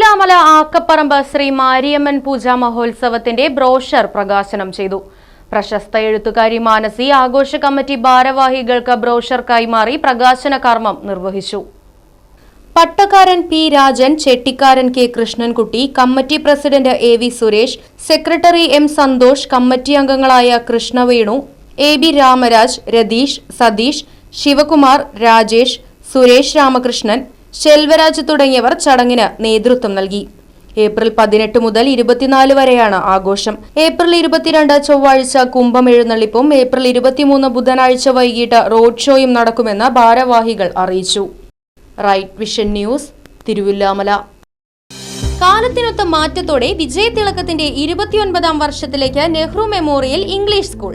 തിരുവില്ലാമല ആക്കപ്പറമ്പ് ശ്രീ മാരിയമ്മൻ പൂജ മഹോത്സവത്തിന്റെ ബ്രോഷർ പ്രകാശനം ചെയ്തു. പ്രശസ്ത എഴുത്തുകാരി മാനസി ആഘോഷ കമ്മിറ്റി ഭാരവാഹികൾക്ക് ബ്രോഷർ കൈമാറി പ്രകാശന കർമ്മം നിർവഹിച്ചു. പട്ടക്കാരൻ P Rajan ചെട്ടിക്കാരൻ K Krishnankutty committee president A V Suresh secretary M Santhosh committee അംഗങ്ങളായ കൃഷ്ണവേണു എ ബി രാമരാജ് രതീഷ് സതീഷ് ശിവകുമാർ രാജേഷ് സുരേഷ് രാമകൃഷ്ണൻ ശെൽവരാജ് തുടങ്ങിയവർ ചടങ്ങിന് നേതൃത്വം നൽകി. ഏപ്രിൽ പതിനെട്ട് മുതൽ ഇരുപത്തിനാല് വരെയാണ് ആഘോഷം. ഏപ്രിൽ ഇരുപത്തിരണ്ട് ചൊവ്വാഴ്ച കുംഭം എഴുന്നള്ളിപ്പും ഏപ്രിൽ ഇരുപത്തിമൂന്ന് ബുധനാഴ്ച വൈകിട്ട് റോഡ് ഷോയും നടക്കുമെന്ന് ഭാരവാഹികൾ അറിയിച്ചു. Right Vision News Thiruvilwamala. കാലത്തിനൊത്ത മാറ്റത്തോടെ വിജയതിളക്കത്തിന്റെ ഇരുപത്തിയൊൻപതാം വർഷത്തിലേക്ക് നെഹ്റു മെമ്മോറിയൽ ഇംഗ്ലീഷ് സ്കൂൾ.